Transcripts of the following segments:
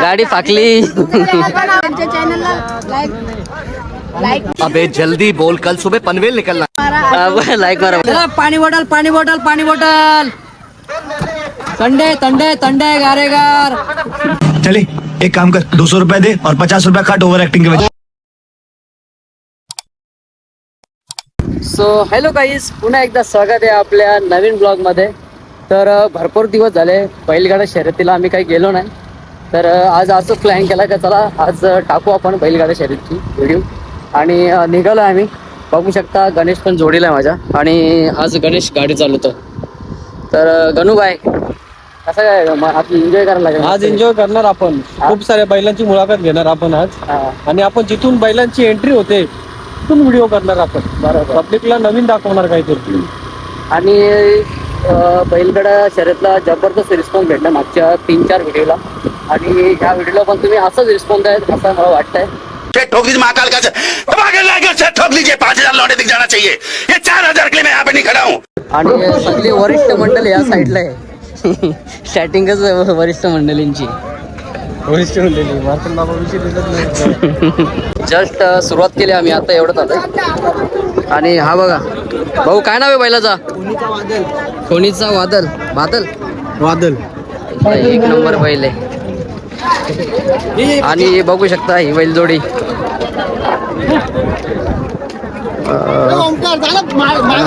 गाडी फाकली। अबे जल्दी बोल कल सुबह पनवेल निकलना। लाईक मारा पाणी बॉटल पाणी बॉटल पाणी बॉटल तंडे थंडे थंडे गारेगार चले एक काम कर दो सौ रुपए दे और पचास रुपया काट ओवर एक्टिंग के वजह सो हॅलो गाईज पुन्हा एकदा स्वागत आहे आपल्या नवीन ब्लॉगमध्ये तर भरपूर दिवस झाले बैलगाडा शर्यतीला आम्ही काही गेलो नाही. तर आज असं प्लॅन केला का चला आज टाकू आपण बैलगाडा शर्यतीची व्हिडिओ आणि निघालो आहे आम्ही. बघू शकता गणेश पण जोडीला आहे माझ्या. आणि आज गणेश गाडी चालवतो तर गणू बाय कसं काय आपली एन्जॉय करायला लागेल? आज एन्जॉय करणार आपण. खूप साऱ्या बैलांची मुलाखत घेणार आपण आज. आणि आपण जिथून बैलांची एंट्री होते तिथून व्हिडिओ करणार आपण. बरोबर. पब्लिकला नवीन दाखवणार काहीतरी. आणि अ, बैलगाडा शर्यतला जबरदस्त रिस्पॉन्स भेटला मागच्या तीन चार व्हिडिओला. आणि ह्या व्हिडिओला पण तुम्ही असंच रिस्पॉन्स द्याल असं मला वाटतंय. ठोक दीजिए महाकाल का से दबा लाकर से ठोक लीजिए पांच हजार लौटे दिख जाना चाहिए. ये चार हजार के लिए मैं यहाँ पे नहीं खड़ा हूँ. आणि सगळी वरिष्ठ मंडळी या साईडला आहे. स्टार्टिंगच वरिष्ठ मंडळींची. वरिष्ठ म्हणलेली मार्कन बाबा विषय दिसत नाही जस्ट सुरुवात केली आम्ही आता एवढंच आलोय. आणि हा बघा भाऊ काय नाव आहे बैलाचा? फोनीचा वादल? बादल? वादल. एक नंबर बैल आहे. आणि बघू शकता ही बैलजोडी.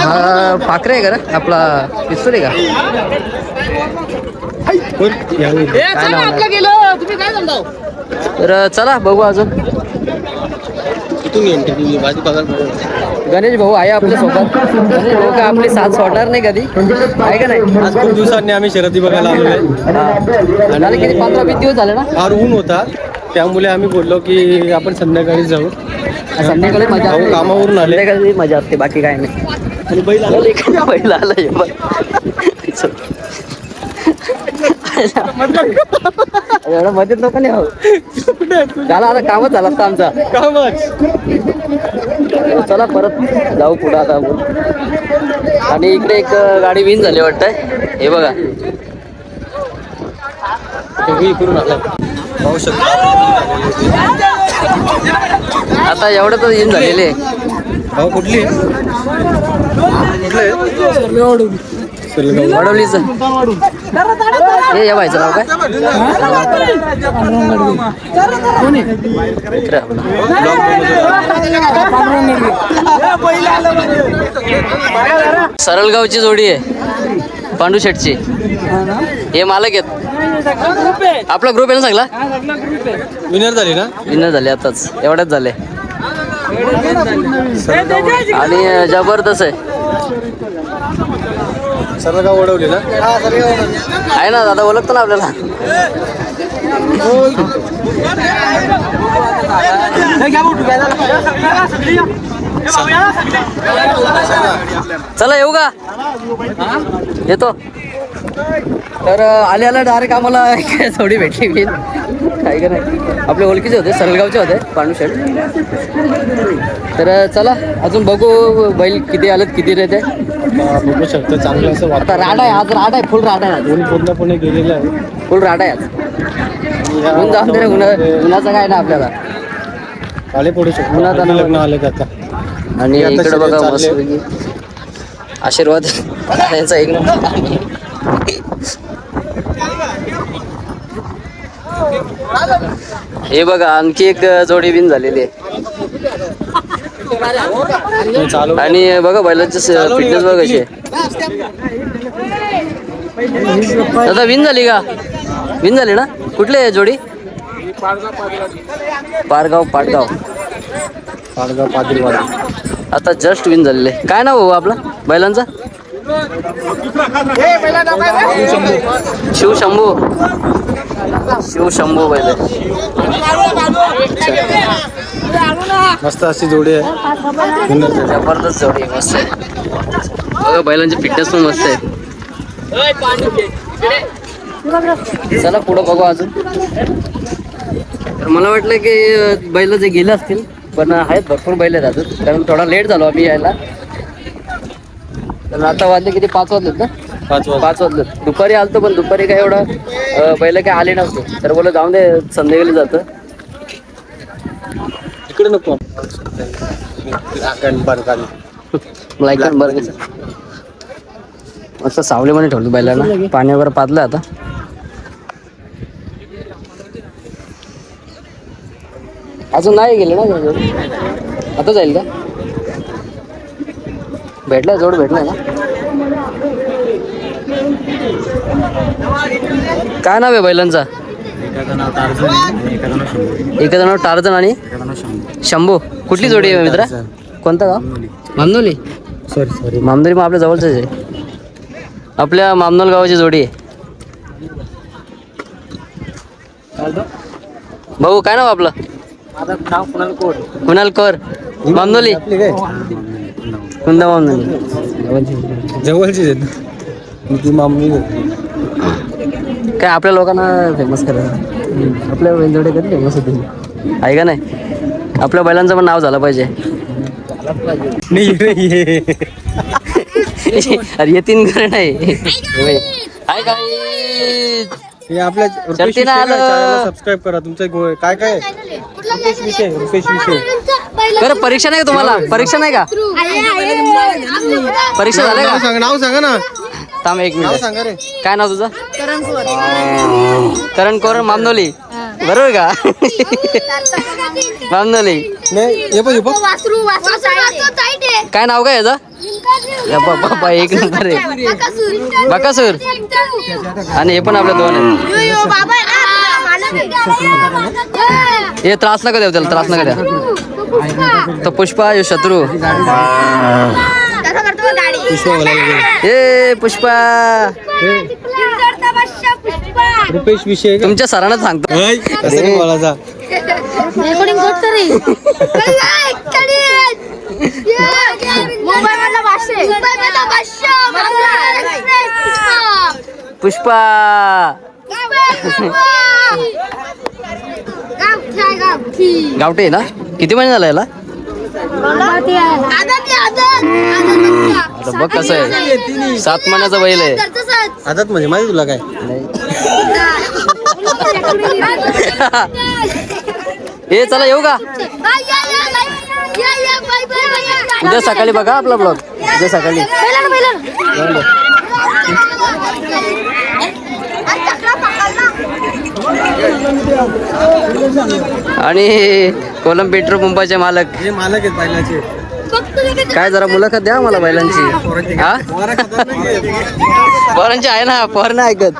हा पाखरे आहे का रे? आपला पिस्तूल आहे का? तर चला बघू अजून. गणेश भाऊ आहे आपल्यासोबत. गणेश भाऊ का? आपली साथ सोडणार नाही कधी? आहे का नाही? आज खूप दिवसांनी आम्ही शर्यती बघायला आलेलो आहे. हा. झाले किती? पंधरा वीस दिवस झाले ना? फार ऊन होता. त्यामुळे आम्ही बोललो की आपण संध्याकाळी जाऊ. संध्याकाळी मजा भाऊ असते. कामावरून आले. मजा असते बाकी काय नाही. आणि बैल आला. बैल आलाय बघ. एवढं मध्येच नको नाही हो झाला आता कामच झाला असता आमचा. कामच. चला परत जाऊ पुढे आता. आपण आणि इकडे एक गाडी विन झाली वाटतंय. हे बघा. हे पाहू शकता आता एवढं तर विन झालेले. आहे भाऊ कुठली? आहे? कुठलं. वडवलीच हे नाव काय. सरळगावची जोडी आहे. पांडू शेटची. हे मालक आहेत. आपला ग्रुप आहे ना सगळा विनर झाली ना? विनर झाले आताच. एवढ्याच झाले. आणि जबरदस्त आहे. सरलगाव ओढवली ना आहे ना दादा ओळखतो ना आपल्याला. चला येऊ का? येतो. तर अं, आले आला डायरेक्ट आम्हाला थोडी भेटली मी काय का नाही? आपले ओळखीचे होते सरलगावचे होते पांडू शेठ. तर चला अजून बघू बैल किती आलेत किती रेत आहे. बघू शकतो चांगलं असं आता वाटतं राडा आहे आज राडा आहे फुल राडा आहे. आज ऊन पूर्णपणे गेलेलं आहे फुल राडा आहे आज. ऊन जाऊन दे उन्हा उन्हाचं काय ना आपल्याला. काळे पडू शकतो लग्न आले आता आणि इकडे बघा मस्त आशीर्वाद. यांचा एक नंबर. हे बघा आणखी एक जोडी बिन झालेली आहे. आणि बघा बैलांचे फिटनेस बघा कशी दादा विन झाली का? विन झाली ना? कुठली आहे जोडी? पारगाव पाटगाव पाडगाव पाटीलवाडी आता जस्ट विन झालेले काय नाव भाऊ आपला? बैलांचा? शिव शंभू शिव शंभू बैल मस्त अशी जोडी आहे. जबरदस्त जोडी आहे, मस्त आहे. बघा बैलांची फिटनेस पण मस्त आहे. चला पुढं बघू अजून. तर मला वाटलं की बैल जे गेले असतील पण आहेत भरपूर बैल आहेत अजून. कारण थोडा लेट झालो आम्ही यायला. तर आता वाजले किती? पाच वाजलेत ना? पाच वाजता पाच दुपारी आलतो पण दुपारी काय एवढं अं, बैल काय आले नव्हते. तर बोला जाऊन दे संध्याकाळी जातं. इकडे नको. लाईक बरं मस्त सावलीमध्ये ठेवलं बैलांना. पाणी वगैरे पाजलं आता. अजून नाही गेले ना जोड? आता जाईल का? भेटलाय जोड भेटलाय ना काय नाव आहे बैलांचा? एका जणावर टार्झन आणि शंभू. कुठली जोडी आहे मित्रा? कोणता गाव? मामनोली. Sorry sorry. मामनोली मग आपल्या जवळच आहे. आपल्या मामनोल गावाची जोडी आहे. भाऊ काय नाव आपलं? नाव कुणाला कोण कुणाल कौर. मामनोली? काय? कुंदा मामनोली. ती मामली काय आपल्या लोकांना फेमस करा. आपल्या वेलजोडे कधी फेमस होते आहे का नाही? आपल्या बैलांचं पण नाव झालं पाहिजे. अरे येतीन घरी नाही. हाय. काय हे आपल्या आलं. सबस्क्राईब करा. तुमचं गो- काय काय? रुपेश विषय रुपेश विषय बरं परीक्षा नाही का तुम्हाला? परीक्षा नाही का? परीक्षा झाल्या नाव का सांगा नाव सांगा ना. थांब एक नाव मिनिट सांगा रे. काय नाव तुझं? करण कोर मामनोली. बरोबर का? मामनोली. नाही हे पण हे बघ. वासरू वासरू टाईट आहे. काय नाव काय याचं? या बा- बाबा एक नंबर आहे. बकासूर बकासूर. आणि हे पण आपले दोन आहेत यो यो बाबा आहे ना मालक आहे. हे. त्रास नका देऊ त्याला त्रास नका द्या. तो पुष्पा. यो शत्रू. बघ गाडी ए पुष्पा. पुष्पा रुपेश विषय का? तुमच्या सरांना सांगतो. कसं बोलायचा? रेकॉर्डिंग करतो रे मुंबई मधला बादशाह मुंबई मधला बादशाह पुष्पा. गावठी ना? किती महिने झाला याला आदत आहे, आदत आदत आता बघ कसं आहे सात महिन्याचा बैल आहे आदत म्हणजे माहिती तुला काय ए चला येऊ का उद्या सकाळी बघा आपला ब्लॉग उद्या सकाळी जाऊन दे. आणि कोलम पेट्रोल पंपाचे मालक. हे मालक आहेत बैलाचे. काय जरा मुलाखत द्या मला बैलांची. हा? पोरांची आहे ना पोर नाही ऐकत.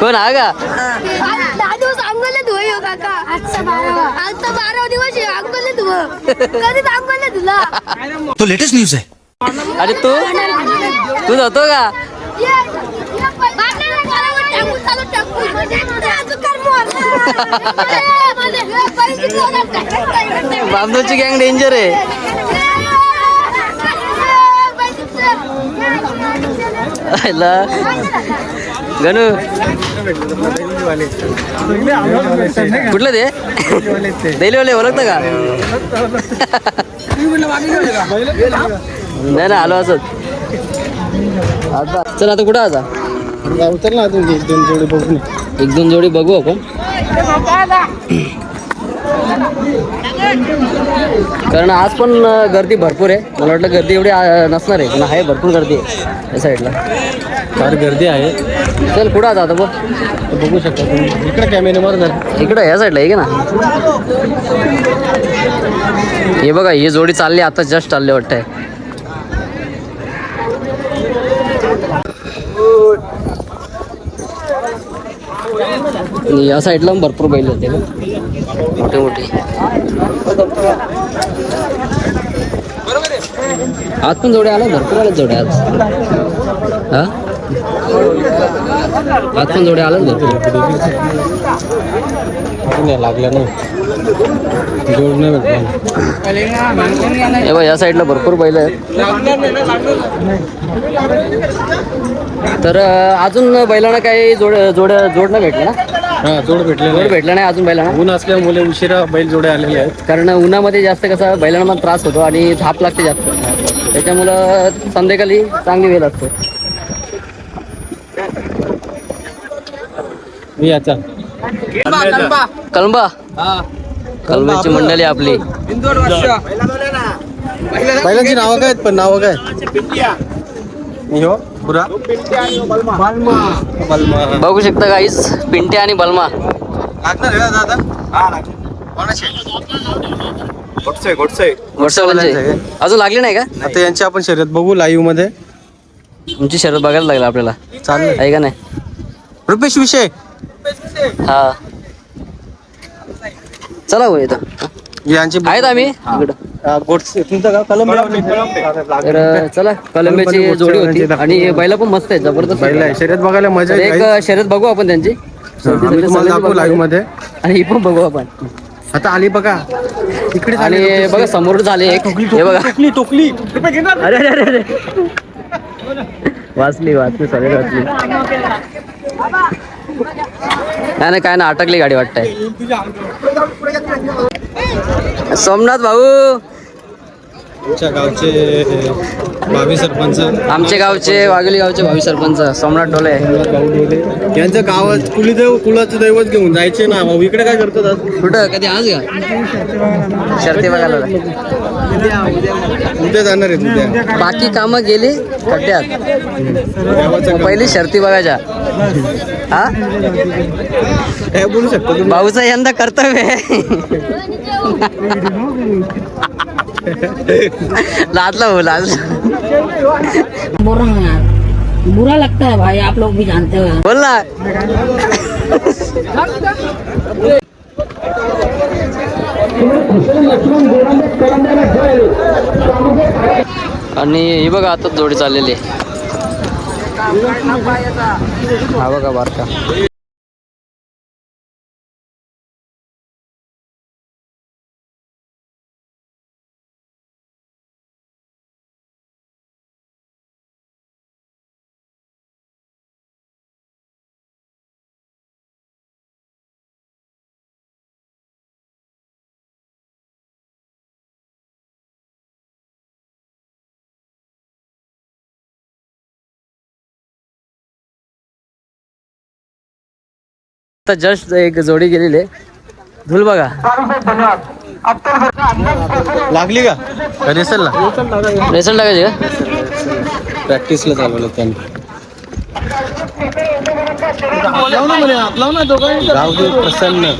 कोण हा का? दहा दिवस अंगोले धुवे काका आजचा बारा आजचा बारा दिवस आहे अंगोले धुव. कधीच अंगोले धुला. तो लेटेस्ट न्यूज है अरे तू? तू जातो का? बांधवची गँग डेंजर आहे. आयला. कुठलं ते? दैलीवाले ओळखतं का? नाही ना आलो असत आता चल आता कुठं आता? उतर ना तुम्ही एक दोन जोडी बघून. ये. एक दोन जोडी बघू आपण. कारण आज पण गर्दी भरपूर आहे. मला वाटलं गर्दी एवढी नसणार आहे पण आहे भरपूर गर्दी आहे या साईडला. फार गर्दी आहे. चल कुठं आता आता बघ. बघू शकता तुम्ही. इकडे कॅमेरे मार जरा. इकडं या साईडला आहे का ना. हे बघा ही जोडी चालली आता जस्ट चालली वाटतंय. या साईडला भरपूर बैल होते मोठे मोठे. आज पण जोड्या आला भरपूर आल्या जोड्या आज. हा? आज पण जोड्या आल्या भरपूर. या लागल्या नाही जोड नाही बघ या साईडला भरपूर बैल आहेत. तर अजून बैलांना काही जोड जोड जोडणं भेटलं ना? हा जोड भेटले जोड नाही भेटलं नाही अजून बैलांना. ऊन असल्यामुळे उशिरा बैल जोडे आलेले आहेत. कारण उन्हामध्ये जास्त कसा बैलांना पण त्रास होतो आणि धाप लागते जास्त. त्याच्यामुळं संध्याकाळी चांगली वेळ असते. मी याचा कळंबा कळंबाची मंडळी आपली. बैलांची नावं काय आहेत? पण नावं काय हो पुरा. बलमा. बघू शकता गाईस पिंटे आणि बलमा. लागणार आहे दादा? वर्षावाल्यांचे अजून लागले नाही का? आता यांची आपण शर्यत बघू लाईव्हमध्ये. तुमची शरद बघायला लागला आपल्याला. चालेल. आहे का नाही? रुपेश विषय. हा. चला हो इथं. यांची आहेत आम्ही? इकडं. अं, गोडसे तुमचं गाव कलम तर चला कलंब्याची जोडी होती. आणि बैला पण मस्त आहेत जबरदस्त बैल आहे. शर्यत बघायला मजा एक शर्यत बघू आपण त्यांची. लाईव्हमध्ये. आणि ही पण बघू आपण. आता आली बघा. इकडे आणि बघा समोर झाले एक. हे बघा. टोकली टोकली. अरे अरे अरे अरे. वाचली वाचली सगळे वाचली. नाही नाही काय ना अटकली गाडी वाटतंय. सोमनाथ भाऊ. तुमच्या गावचे भावी सरपंच. आमचे गावचे वाघोली गावचे भावी सरपंच सोमनाथ डोले यांचं गावात कुलदेव कुलाचं दैवत घेऊन जायचे ना भाऊ? इकडे काय करतात आज? कुठं? कधी आज का? शर्ती बघायला उद्या जाणार आहेत उद्या. बाकी कामं गेली खड्ड्यात. गावाचं मग पहिली शर्ती बघायच्या. हा? काय बोलू शकतो तुम्ही? भाऊचं यंदा कर्तव्य आहे. लादला भाऊ लादला बुरा बुरा लगता है भाई आप लोग भी जानते हो. बोल ना. आणि ही बघा आता जोडी चाललेली. हा बघा बारका. आता जस्ट एक जोडी गेलेली आहे. धुल बघा. लागली का? रेसलला रेसन टाकायचे का प्रॅक्टिसला चालवलं त्यांनी. गाव दे प्रसन्न.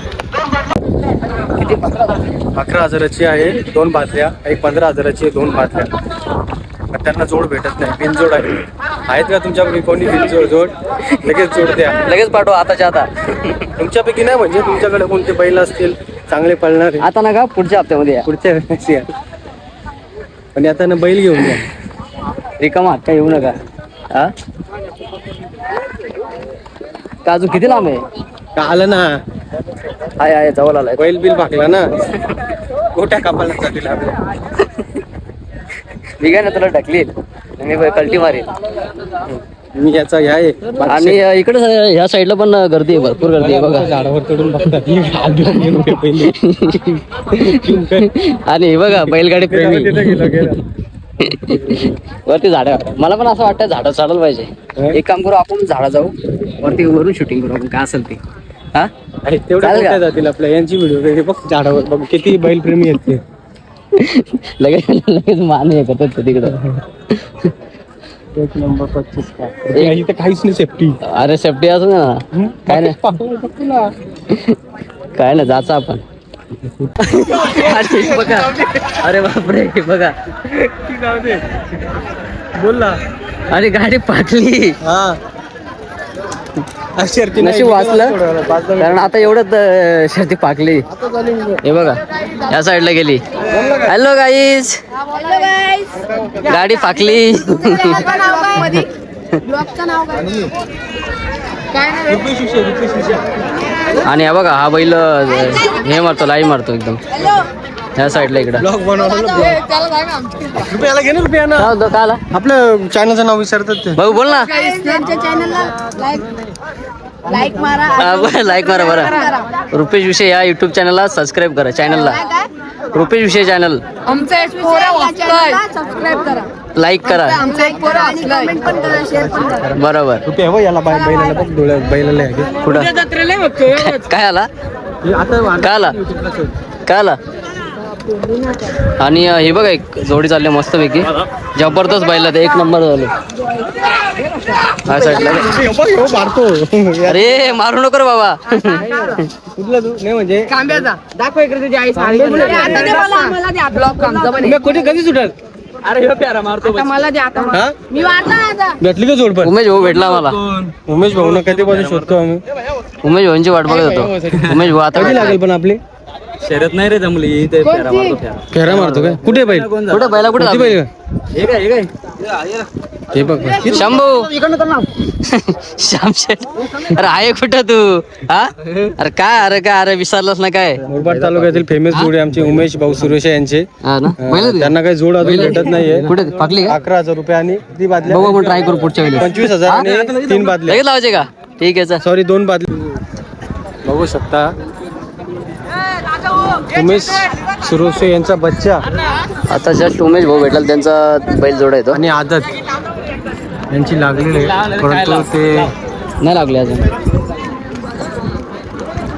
अकरा हजाराची आहे दोन बादल्या एक पंधरा हजाराची आहे दोन बादल्या त्यांना जोड भेटत नाही. बिनजोड आहे. आहेत का तुमच्याकडे कोणी बिनजोड जोड? लगेच जोड द्या. लगेच पाठवा आताच्या आता. तुमच्यापैकी नाही म्हणजे तुमच्याकडे कोणते बैल असतील? चांगले पळणारे. आता ना का पुढच्या हप्त्यामध्ये या. पुढच्या वेळेस या. पण आता ना बैल घेऊन द्या रिकामा हात काय येऊ नका. हा? का अजून किती लांब आहे? का आलं ना? हाय हाय जवळ आलाय. बैल बिल भागला ना? गोट्या कापायला लागल्या मी काय ना तुला ढकलील मी ब- कल्टी मारील मी याचा ह्या आहे. आणि इकडे ह्या साईडला पण गर्दी आहे भरपूर गर्दी आहे बघा. झाडावर चढून बघतात. आणि हे बघा बैलगाडी प्रेमी तिथं गेलं, गेलं. वरती झाड. मला पण असं वाटतं झाडं चढायला पाहिजे. एक काम करू आपण झाडा जाऊ. वरती वरून शूटिंग करू आपण. काय असेल ते. हा? गोट्या जातील आपल्या. यांची व्हिडिओ बघ झाडावर. बघ किती बैल प्रेमी आहेत ते. लगेच लगेच मान हे करतात ते तिकडं? एक नंबर पच्चीस का? इथं काहीच नाही सेफ्टी अरे सेफ्टी असं ना. काय नाही. काय ना जायचं आपण. अरे बघा. अरे बापरे बघा. बोल ना. अरे गाडी पाटली हा. शर्ती. नशीब वाचलं. कारण आता एवढंच अं, शर्ती पाकली. हे बघा या साईडला गेली. हॅलो गाईज गाडी काय आणि हा बघा हा बैल हे मारतो लाई मारतो एकदम. ह्या साईडला इकडं. ब्लॉग बनवलं रुपयाला घे ना काय आला आपलं चॅनलचं नाव विचारतात ते. भाऊ बोल ना. लाईक लाईक मारा लाईक मारा बरं रुपेश विषय या युट्यूब चॅनलला सबस्क्राईब करा चॅनलला रुपेश विषय चॅनल लाईक करा. लाईक करा. आणि कमेंट पण करा शेअर पण करा. बरोबर. रुपया हो याला बाय बैलाला बघ डोळ्या बैलाला आहे. ते. कुठं काय आला? आता काय आला काय आला आणि हे बघा एक जोडी चालली मस्त पैकी जबरदस्त बैल एक नंबर झाले. हा साईडला मारतो अरे मारू नको रे बाबा. कुठला तू? नाही म्हणजे कुठे? कधी सुटल? मला द्या आता. हा? मी वाटला आता. भेटली का जोड पण? उमेश भाऊ भेटला मला उमेश भाऊ ना कधी पासून शोधतो आम्ही. उमेश भाऊंची वाट बघत होतो. उमेश भाऊ आता कधी. लागेल पण आपली? शर्यत नाही रे जमली ते फेरा मारतो फेरा. फेरा मारतो काय? कुठे बैल? कुठे बैला? कुठे लागला? बैल? का? हे काय हे काय? हे बघ. शंभू. श्याम शेठ अरे आहे कुठं तू? हा? अरे काय अरे काय अरे विसरलास ना काय? मुरबाड तालुक्यातील फेमस जोडे आमचे उमेश भाऊ सुरेश यांचे. हा ना? अं, बैल त्यांना काही जोड अजून भेटत नाहीये. कुठे? पाकली का? अकरा हजार रुपये आणि ती बघू बादल्या आपण ट्राय करू पुढच्या वेळी पंचवीस हजार आणि तीन बादल्या लगेच लावायचे का? ठीक आहे चल. सॉरी दोन बादल्या बघू शकता. उमेश सुरेश यांचा बच्चा. आता जस्ट उमेश भाऊ भेटला त्यांचा बैल जोड आहे तो आणि आदत यांची लागलेली आहे परंतु ते नाही लागले अजून.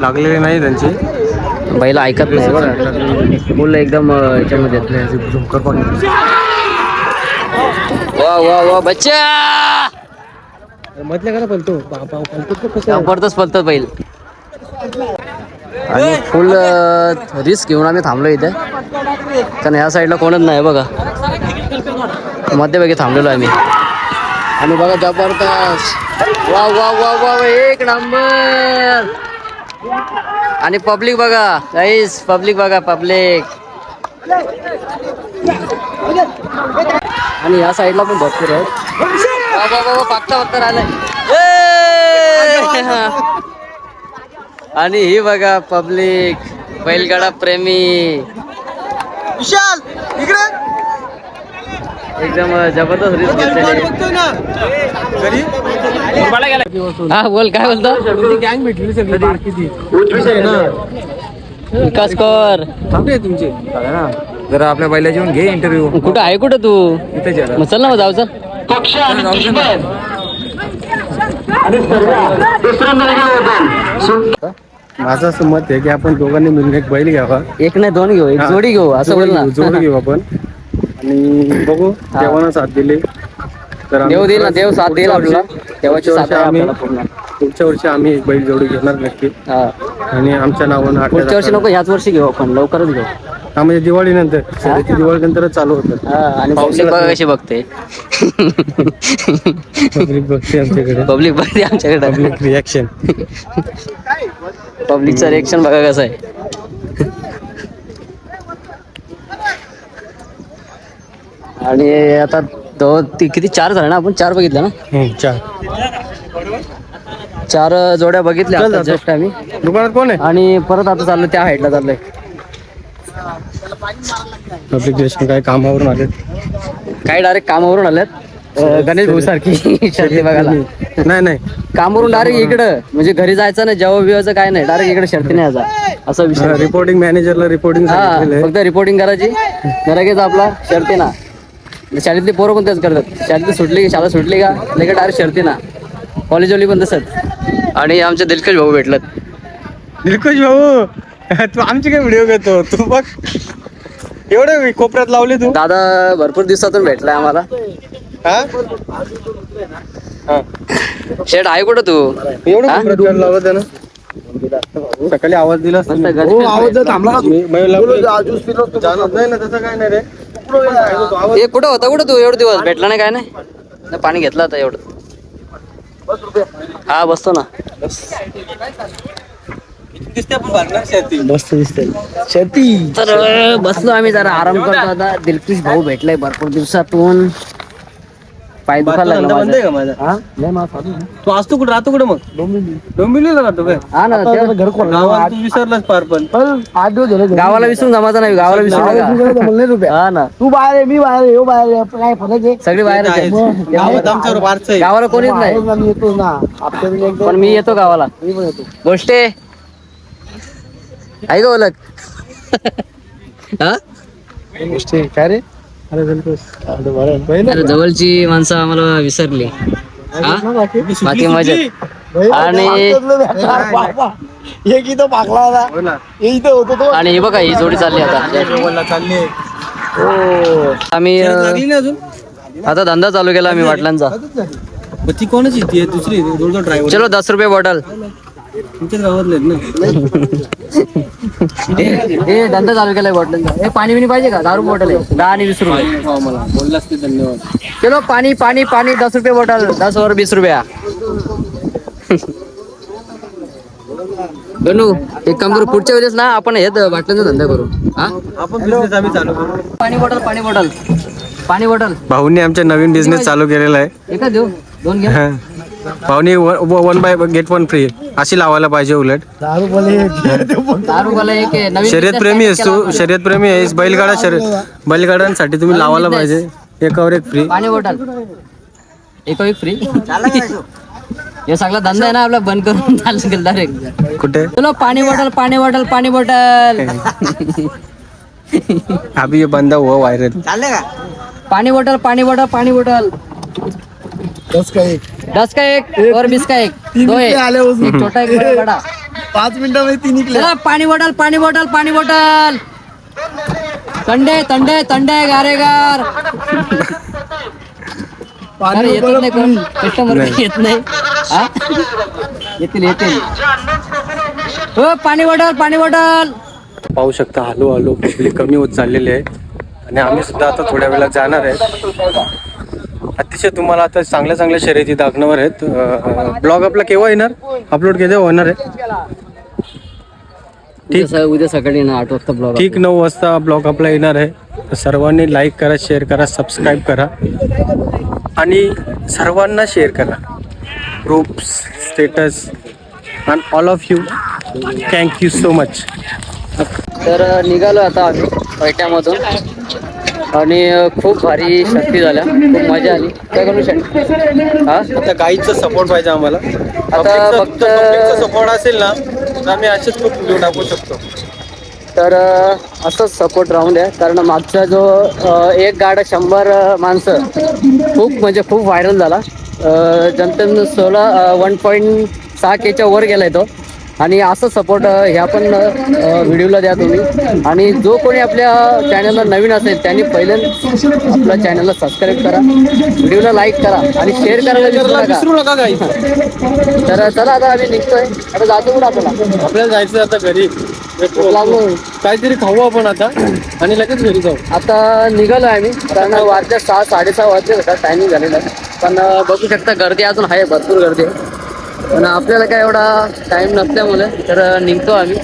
लागलेले नाही त्यांचे. बैल ऐकत नाही. मुलं एकदम याच्यामध्ये येत वा वा वा बच्चा! म्हटलं का ना पलतो जबरदस्त पलतात बैल. आणि फुल रिस्क घेऊन आम्ही थांबलो इथे कारण ह्या साईडला कोणच नाही बघा मध्यभागी थांबलेलो आहे आम्ही आणि बघा जबरदस्त वा वा वा वा वा, एक नंबर आणि पब्लिक बघा गाईस पब्लिक बघा पब्लिक आणि या साईडला पण भरपूर वा, पाकता पाकता राहिलंय! आणि ही बघा पब्लिक बैलगाडा प्रेमी. एकदम जबरदस्त रिस्क घेतलेली. हा बोल काय बोलतो? गँग भेटली सगळी विकास कर. तुमची. जरा आपल्या बैला जेवून घे इंटरव्ह्यू कुठं आहे कुठं तू? इथे मग चल ना मग जाऊ चल. माझं असं मत आहे की आपण दोघांनी मिळून एक बैल घ्यावा. एक नाही दोन घेऊ. एक जोडी घेऊ असं बोल ना जोड घेऊ आपण. आणि बघू देवानं साथ दिली. तर आम्ही देव देईल ना परत देव साथ देईल पुढच्या आपल्याला वर्षी- देवाची पुढच्या साथ आहे आपल्याला आम्ही पूर्ण. पुढच्या वर्षी आम्ही एक बैल जोडी घेणार नक्की. हा. आणि आमच्या नावानं आठ पुढच्या वर्षी नको ह्याच वर्षी घेऊ आपण लवकरच घेऊ. हा म्हणजे दिवाळी नंतर दिवाळी नंतरच चालू होतं. हा आणि पब्लिक बघा कशी बघते. पब्लिक बघते आमच्याकडे. पब्लिक बघते आमच्याकडे. पब्लिक रिॲक्शन पब्लिकचं रिएक्शन बघा कसं आहे. आणि आता ती किती? चार झाले ना आपण? चार बघितलं ना? चार. चार जोड्या बघितल्या. जस्ट आम्ही. दुकानात कोण आहे? आणि परत आता चाललो त्या हाईटला चाललोय. पब्लिक काय कामावरून आले काही डायरेक्ट कामावरून आल्यात अं, गणेश भाऊ सारखी शर्ती बघायला. नाही नाही. कामावरून डायरेक्ट इकडं म्हणजे घरी जायचं ना जेव्हा बिवायचं काय नाही डायरेक्ट इकडे शर्ती नाही यायचा असा विषय रिपोर्टिंग मॅनेजरला रिपोर्टिंग हा सांगितलेलं फक्त रिपोर्टिंग करायची. लगेच आपला शर्ती ना. शाळेतली पोरं पण तेच करतात. शाळेतली सुटली की शाळा सुटली का लगेच डायरेक्ट शर्ती ना. कॉलेजवाली पण तसंच. आणि आमचे दिलकश भाऊ भेटलात. दिलकुश भाऊ तू आमचे काय व्हिडिओ घेतो? तू बघ. एवढे कोपऱ्यात लावले तू. दादा भरपूर दिवसातून भेटलाय आम्हाला. शेट आहे कुठं तू? एवढं हा? लावलं त्यानं? सकाळी आवाज दिला. घरी- आवाज थांबला जाणवत नाही ना तसं काय नाही रे. आवाज ए कुठं होता? कुठं तू? एवढे दिवस भेटला नाही काय नाही? पाणी घेतलं आता एवढं. हा बसतो ना. शेती. तर बसलो आम्ही जरा आराम करतो आता. दिलकिश भाऊ भेटलाय भरपूर दिवसातून. पाय दुखायला लागला बंद आहे. का माझा? हा? नाही माझा चालू आहे. तू असतो कुठं राहतो कुठं मग? डोंबिवलीला राहतो काय? हा ना ते- गावाला तू विसरलास पार पण. गावाला विसरून जमायचं नाही गावाला विसरून नका. हा ना. तू बाहेर आहे मी बाहेर आहे ह्यो बाहेर आहे काय फरक आहे? सगळी बाहेर आहेच. गावात आमच्यावर बारचं आहे. गावाला कोणीच नाही. मी येतो ना. एकदा पण मी येतो गावाला. गोष्टे. आहे का ओळख. हा? काय रे? अरे जवळची माणसं आम्हाला विसरली. हा? बाकी मजेत आणि एक इथं पाकला होता हो ना. हे इथं होतो तो. आणि हे बघा ही जोडी चालली आता. चालली आम्ही ना अजून? आता धंदा चालू केला आम्ही वाटलांचा. ती कोणाची ती आहे दुसरी चलो दस रुपये बॉटल. तुमच्याच गावातले ना? हे धंदा चालू केलाय बॉटलांचा. हे पाणी बिणी पाहिजे का? दारू बॉटल आहे. दहा आणि वीस रुपये. मला. बोललास ते धन्यवाद. चलो पाणी पाणी पाणी दस रुपये बॉटल. दस और बीस रुपया. गणू एक काम करू पुढच्या वेळेस ना आपण हे बाटल्यांचा धंदा करू. हा? आपण बिझनेस आम्ही चालू करू. पाणी बॉटल पाणी बॉटल. पाणी बॉटल. भाऊनी आमच्या नवीन बिझनेस चालू केलेला आहे. एका देऊ? दोन घ्या. भाऊनी one by get one free. अशी लावायला पाहिजे उलट. एक आहे, नवीन शर्यत प्रेमी आहेस तू. शर्यत प्रेमी आहेस. बैलगाडा शर्यत बैलगाड्यांसाठी तुम्ही लावायला पाहिजे. एकावर एक फ्री पाणी बॉटल. एक एक फ्री हे सगळा धंदा आहे ना आपला. बंद करून चालू डायरेक्ट कुठे? चलो पाणी बॉटल पाणी बॉटल पाणी बॉटल. अभी ये बंदा हुआ वायरल पाणी बॉटल पाणी बॉटल पाणी बॉटल. बस काय दस का एक और बीस का एक. दो आले उसमें। छोटा एक बड़ा बड़ा. पाच मिनिटामध्ये ती निघले चला पाणी बॉटल पाणी बॉटल पाणी बॉटल. थंडे थंडे थंडे गारेगार. अरे येत नाही कोण? कस्टमर येत नाही. हा? येतील येतील. हो पाणी बॉटल पाणी बॉटल. पाहू शकता हळू हळू पब्लिक कमी होत चाललेली आहे. आणि आम्ही सुद्धा आता थोड्या वेळात जाणार आहे. अतिशय तुम्हाला आता चांगल्या चांगल्या शर्यती दाखवणार आहेत. ब्लॉग आपला केव्हा येणार? अपलोड केव्हा होणार आहे? उद्या स- उद्या सकाळी ना आठ वाजता ब्लॉग ठीक नऊ वाजता ब्लॉग आपला येणार आहे. तर सर्वांनी लाईक करा शेअर करा सबस्क्राईब करा. आणि सर्वांना शेअर करा. Groups status and all of you thank you so much तर निघालो आता आम्ही पैठ्यामधून. आणि खूप भारी शक्ती झाल्या. खूप मजा आली. काय करू शकतो? हा? आता गाईचा सपोर्ट पाहिजे आम्हाला. आता फक्त- सपोर्ट असेल ना तर आम्ही असेच खूप व्हिडिओ टाकू शकतो. तर असंच सपोर्ट राहून द्या. कारण मागचा जो एक गाडा शंभर माणसं खूप म्हणजे खूप व्हायरल झाला. जनतेनं सोळा वन पॉईंट सहा केच्या वर गेलाय तो. आणि असं सपोर्ट ह्या पण व्हिडिओला द्या तुम्ही. आणि जो कोणी आपल्या चॅनलला नवीन असेल त्यांनी पहिल्यांदा आपल्या चॅनलला सबस्क्राईब करा. व्हिडिओला लाईक करा आणि शेअर करायला विसरू नका विसरू नका गाई तर चला आता आम्ही निघतोय. आता जातो कुठं आपल्याला? आपल्याला जायचं आता घरी. काहीतरी खाऊ आपण आता. आणि लगेच घरी जाऊ. आता निघालो आम्ही. कारण वाजल्या सहा साडेसहा वाजले होता. टायमिंग झालेला आहे. पण बघू शकता गर्दी अजून आहे. भरपूर गर्दी आहे. पण आपल्याला काय एवढा टाइम नसल्यामुळे तर निघतो आम्ही.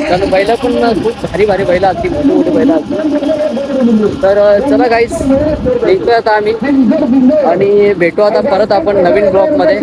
कारण बैला पण खूप भारी भारी बैला असतील मोठी मोठी बैला असतील. तर चला काहीच निघतोय आता आम्ही. आणि भेटू आता परत आपण नवीन ब्लॉकमध्ये